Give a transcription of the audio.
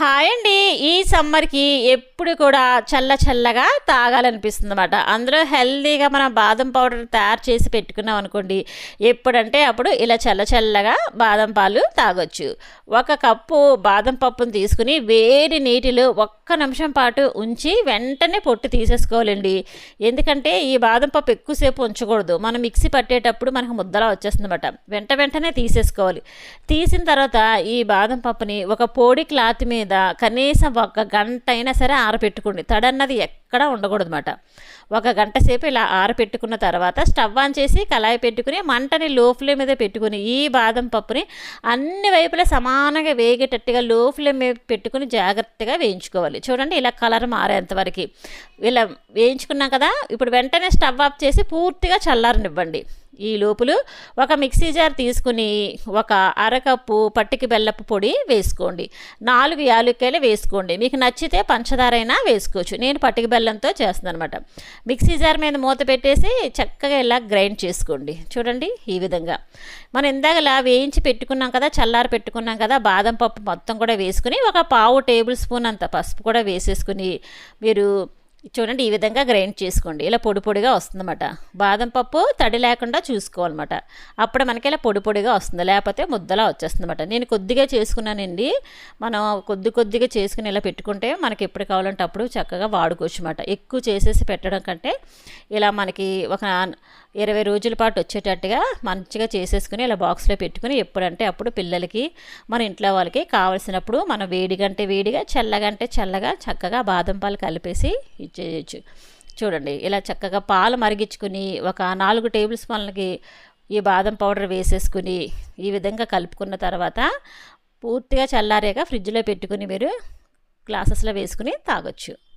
Hi అండి. ఈ సమ్మర్కి ఎప్పుడు కూడా చల్ల చల్లగా తాగాలనిపిస్తుంది అనమాట అందులో హెల్తీగా మనం బాదం పౌడర్ తయారు చేసి పెట్టుకున్నాం అనుకోండి ఎప్పుడంటే అప్పుడు ఇలా చల్ల చల్లగా బాదం పాలు తాగొచ్చు. ఒక కప్పు బాదం పప్పును తీసుకుని వేడి నీటిలో ఒక్క నిమిషం పాటు ఉంచి వెంటనే పొట్టు తీసేసుకోవాలండి. ఎందుకంటే ఈ బాదం పప్పు ఎక్కువసేపు ఉంచకూడదు. మనం మిక్సీ పట్టేటప్పుడు మనకు ముద్దలా వచ్చేస్తుంది అనమాట వెంట వెంటనే తీసేసుకోవాలి. తీసిన తర్వాత ఈ బాదం పప్పుని ఒక పొడి క్లాత్ మీద కనీసం ఒక గంట అయినా సరే ఆరబెట్టుకోండి తడన్నది ఎక్కడా ఉండకూడదు అనమాట ఒక గంట సేపు ఇలా ఆరబెట్టుకున్న తర్వాత స్టవ్ ఆన్ చేసి కళాయి పెట్టుకుని మంటని లో ఫ్లేమ్ మీద పెట్టుకుని ఈ బాదం పప్పుని అన్ని వైపులా సమానంగా వేగేటట్టుగా లో ఫ్లేమ్ మీద పెట్టుకుని జాగ్రత్తగా వేయించుకోవాలి. చూడండి ఇలా కలర్ మారేంతవరకు ఇలా వేయించుకున్నాం కదా ఇప్పుడు వెంటనే స్టవ్ ఆఫ్ చేసి పూర్తిగా చల్లారనివ్వండి. ఈ లోపులు ఒక మిక్సీ జార్ తీసుకుని ఒక అరకప్పు పట్టికి బెల్లపు పొడి వేసుకోండి. నాలుగు యాలుక్కాయలు వేసుకోండి. మీకు నచ్చితే పంచదార అయినా వేసుకోవచ్చు. నేను పట్టిక బెల్లంతో చేస్తున్నాను అనమాట మిక్సీ జార్ మీద మూత పెట్టేసి చక్కగా ఇలా గ్రైండ్ చేసుకోండి. చూడండి ఈ విధంగా. మనం ఇందాకలా వేయించి పెట్టుకున్నాం కదా చల్లారి పెట్టుకున్నాం కదా బాదం పప్పు మొత్తం కూడా వేసుకుని ఒక పావు టేబుల్ స్పూన్ అంత పసుపు కూడా వేసేసుకుని మీరు చూడండి ఈ విధంగా గ్రైండ్ చేసుకోండి. ఇలా పొడి పొడిగా వస్తుందన్నమాట. బాదం పప్పు తడి లేకుండా చూసుకోవాలన్నమాట. అప్పుడు మనకి ఇలా పొడి పొడిగా వస్తుంది. లేకపోతే ముద్దలా వచ్చేస్తుందన్నమాట. నేను కొద్దిగా చేసుకున్నానండి. మనం కొద్ది కొద్దిగా చేసుకుని ఇలా పెట్టుకుంటే మనకి ఎప్పుడు కావాలంటే అప్పుడు చక్కగా వాడుకోవచ్చు అనమాట ఎక్కువ చేసేసి పెట్టడం కంటే ఇలా మనకి ఒక ఇరవై రోజుల పాటు వచ్చేటట్టుగా మంచిగా చేసేసుకుని ఇలా బాక్స్లో పెట్టుకుని ఎప్పుడంటే అప్పుడు పిల్లలకి మన ఇంట్లో వాళ్ళకి కావలసినప్పుడు మనం వేడిగంటే వేడిగా చల్లగంటే చల్లగా చక్కగా బాదం పాలు కలిపేసి చేయొచ్చు చూడండి ఇలా చక్కగా పాలు మరిగించుకుని ఒక నాలుగు టేబుల్ స్పూన్లకి ఈ బాదం పౌడర్ వేసేసుకుని ఈ విధంగా కలుపుకున్న తర్వాత పూర్తిగా చల్లారాక ఫ్రిడ్జ్లో పెట్టుకుని మీరు గ్లాసెస్లో వేసుకుని తాగొచ్చు.